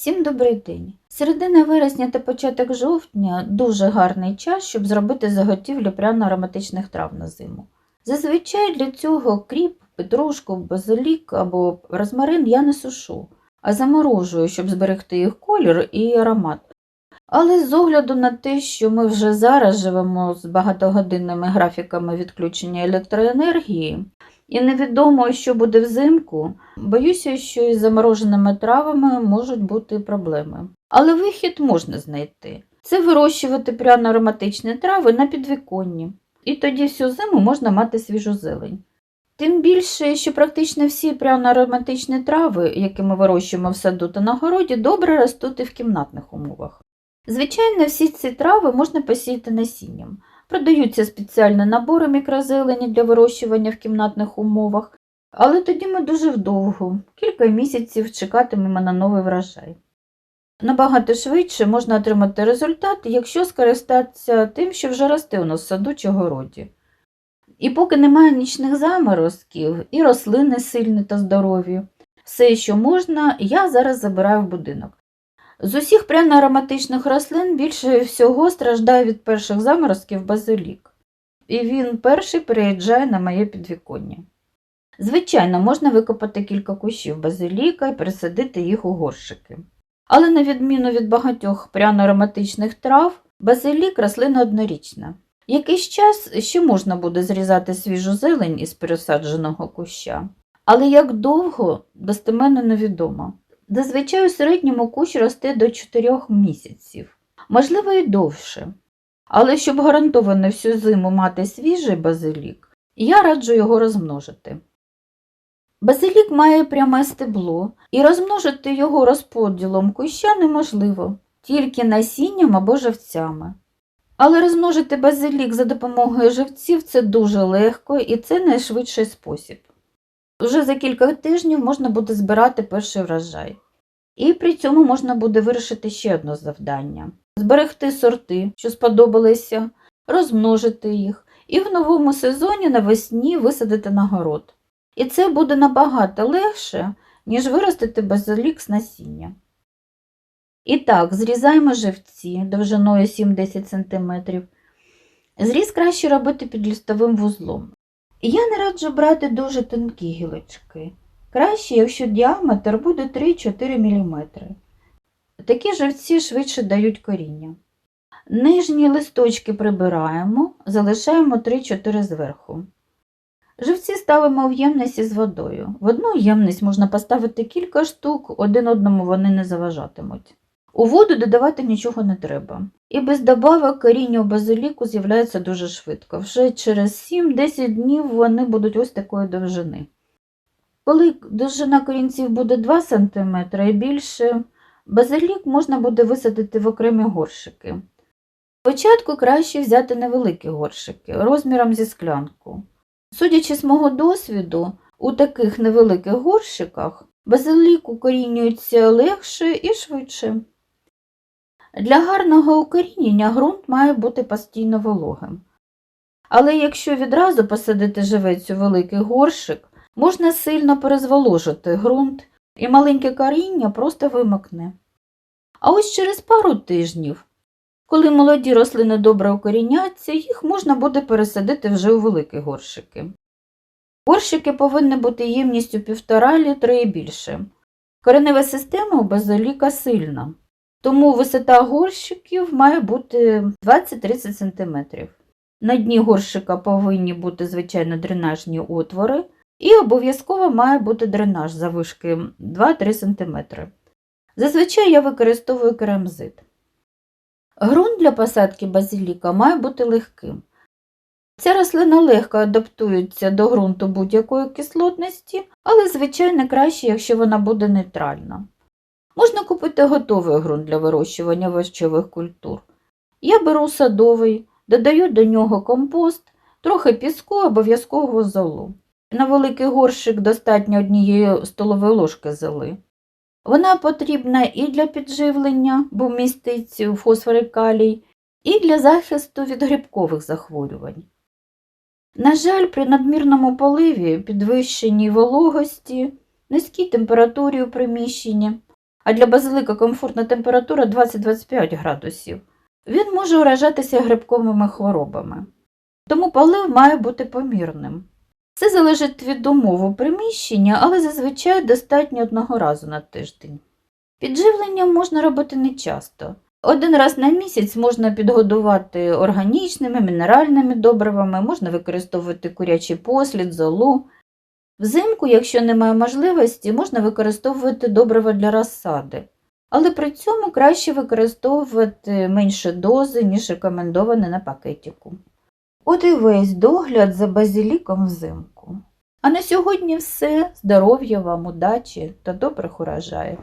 Всім добрий день. Середина вересня та початок жовтня дуже гарний час, щоб зробити заготівлю пряно-ароматичних трав на зиму. Зазвичай для цього кріп, петрушку, базилік або розмарин я не сушу, а заморожую, щоб зберегти їх колір і аромат. Але з огляду на те, що ми вже зараз живемо з багатогодинними графіками відключення електроенергії, і невідомо, що буде взимку, боюся, що із замороженими травами можуть бути проблеми. Але вихід можна знайти. Це вирощувати пряно-ароматичні трави на підвіконні. І тоді всю зиму можна мати свіжу зелень. Тим більше, що практично всі пряно-ароматичні трави, які ми вирощуємо в саду та на городі, добре ростуть і в кімнатних умовах. Звичайно, всі ці трави можна посіяти насінням. Продаються спеціальні набори мікрозелені для вирощування в кімнатних умовах, але тоді ми дуже вдовго, кілька місяців чекатимемо на новий врожай. Набагато швидше можна отримати результат, якщо скористатися тим, що вже росте у нас в саду чи городі. І поки немає нічних заморозків, і рослини сильні та здорові, все, що можна, я зараз забираю в будинок. З усіх пряно-ароматичних рослин більше всього страждає від перших заморозків базилік, і він перший переїжджає на моє підвіконня. Звичайно, можна викопати кілька кущів базиліка і пересадити їх у горщики. Але на відміну від багатьох пряно-ароматичних трав, базилік рослина однорічна. Якийсь час ще можна буде зрізати свіжу зелень із пересадженого куща, але як довго достеменно невідомо. Зазвичай у середньому кущ росте до 4 місяців, можливо, і довше. Але щоб гарантовано всю зиму мати свіжий базилік, я раджу його розмножити. Базилік має пряме стебло, і розмножити його розподілом куща неможливо, тільки насінням або живцями. Але розмножити базилік за допомогою живців це дуже легко і це найшвидший спосіб. Вже за кілька тижнів можна буде збирати перший врожай. І при цьому можна буде вирішити ще одне завдання зберегти сорти, що сподобалися, розмножити їх, і в новому сезоні навесні висадити на город. І це буде набагато легше, ніж виростити базилік з насіння. І так, зрізаємо живці довжиною 7-10 см. Зріз краще робити під лістовим вузлом. Я не раджу брати дуже тонкі гілочки. Краще, якщо діаметр буде 3-4 мм. Такі живці швидше дають коріння. Нижні листочки прибираємо, залишаємо 3-4 зверху. Живці ставимо в ємність з водою. В одну ємність можна поставити кілька штук, один одному вони не заважатимуть. У воду додавати нічого не треба. І без добавок коріння базиліку з'являється дуже швидко. Вже через 7-10 днів вони будуть ось такої довжини. Коли довжина корінців буде 2 см і більше, базилік можна буде висадити в окремі горщики. Спочатку краще взяти невеликі горщики розміром зі склянку. Судячи з мого досвіду, у таких невеликих горщиках базилік укорінюється легше і швидше. Для гарного укорінення ґрунт має бути постійно вологим. Але якщо відразу посадити живець у великий горщик, можна сильно перезволожити ґрунт і маленьке коріння просто вимокне. А ось через пару тижнів, коли молоді рослини добре укоріняться, їх можна буде пересадити вже у великі горщики. Горщики повинні бути ємністю 1,5 літра і більше. Коренева система у базиліка сильна, тому висота горщиків має бути 20-30 см. На дні горщика повинні бути, звичайно, дренажні отвори, і обов'язково має бути дренаж завишки 2-3 см. Зазвичай я використовую керамзит. Грунт для посадки базиліка має бути легким. Ця рослина легко адаптується до ґрунту будь-якої кислотності, але, звичайно, краще, якщо вона буде нейтральна. Можна купити готовий ґрунт для вирощування овочевих культур. Я беру садовий, додаю до нього компост, трохи піску, обов'язково золу. На великий горщик достатньо однієї столової ложки золи. Вона потрібна і для підживлення, бо містить фосфор і калій, і для захисту від грибкових захворювань. На жаль, при надмірному поливі, підвищеній вологості, низькій температурі у приміщенні а для базилика комфортна температура 20-25 градусів. Він може уражатися грибковими хворобами. Тому полив має бути помірним. Це залежить від умов приміщення, але зазвичай достатньо одного разу на тиждень. Підживлення можна робити нечасто. Один раз на місяць можна підгодувати органічними, мінеральними добривами, можна використовувати курячий послід, золу. Взимку, якщо немає можливості, можна використовувати добрива для розсади, але при цьому краще використовувати менше дози, ніж рекомендоване на пакетику. От і весь догляд за базиліком взимку. А на сьогодні все. Здоров'я вам, удачі та добрих урожаїв!